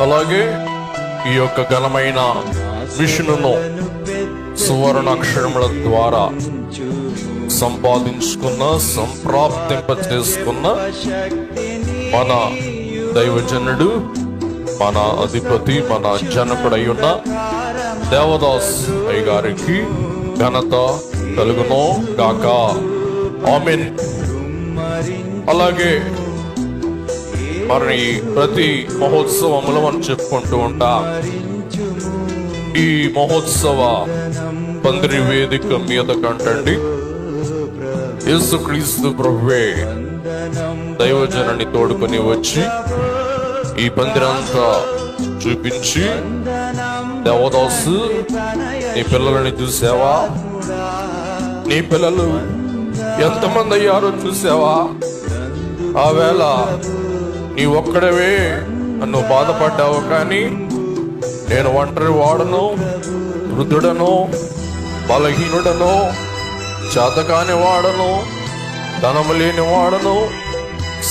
అలాగే ఈ యొక్క ఘనమైన విష్ణును సువర్ణాక్షరముల ద్వారా సంపాదించుకున్న సంప్రాప్తింప చేసుకున్న మన దైవజనుడు మన అధిపతి మన జనకుడై ఉన్న దేవదాస్ అయ్య గారికి ఘనత కలుగునో గాక. ఆమెన్. అలాగే మరి ప్రతి మహోత్సవములు మనం చెప్పుకుంటూ ఉంటాం. ఈ మహోత్సవ పందిరి వేదిక మీద కంటండి. యేసుక్రీస్తు ప్రభువే దైవజనని తోడుకొని వచ్చి ఈ పందిరంతా చూపించి దేవదాసు నీ పిల్లలని చూసావా? నీ పిల్లలు ఎంతమంది అయ్యారో చూసావా? ఆ వేళ నీ ఒక్కడవే నన్ను బాధపడ్డావు కానీ నేను ఒంటరి వాడను వృద్ధుడను బలహీనుడను చేతకాని వాడను ధనము లేని వాడను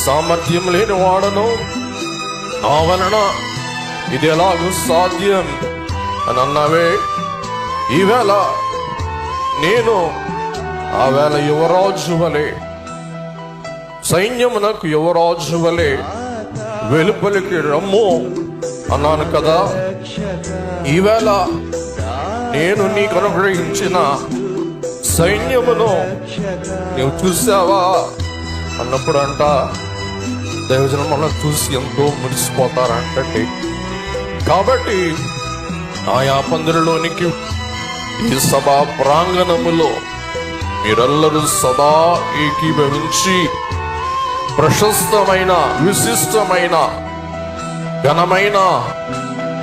సామర్థ్యం లేని వాడను. నా వలన ఇది ఎలాగూ సాధ్యం అని అన్నావే. ఈవేళ నేను ఆ వేళ యువరాజు వలె సైన్యమునకు యువరాజు వలె వెలుపలికి రమ్ము అన్నాను కదా. ఈవేళ నేను నీకు అనుగ్రహించిన సైన్యమును నువ్వు చూసావా? అన్నప్పుడు అంట దైవజనం మనం చూసి ఎంతో మురిసిపోతారంటే కాబట్టి ఆయా పందిరిలోనికి ఈ సభా ప్రాంగణములో మీరెల్లరూ సదా ఏకీభవించి ప్రశస్తమైన విశిష్టమైన ఘనమైన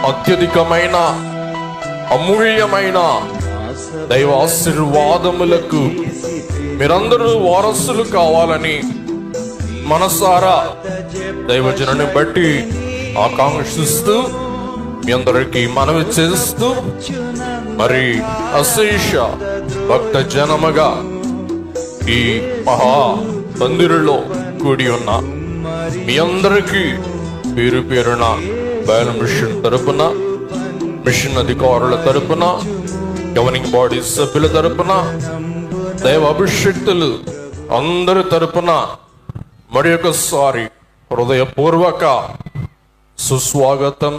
అత్యధికమైన అమూల్యమైన దైవ ఆశీర్వాదములకు మీరందరూ వారసులు కావాలని మనసారా దైవజనని బట్టి ఆకాంక్షిస్తూ మీ అందరికీ మనవి చేస్తూ మరి అశేష భక్త జనముగా ఈ మహా మందిరులో కూడి ఉన్న మీ అందరికీ పేరు పేరున బయలు మిషన్ తరపున మిషన్ అధికారుల తరపున గవర్నింగ్ బాడీ సభ్యుల తరపున దైవ అభిషక్తులు అందరి తరపున మరి ఒకసారి హృదయపూర్వక సుస్వాగతం.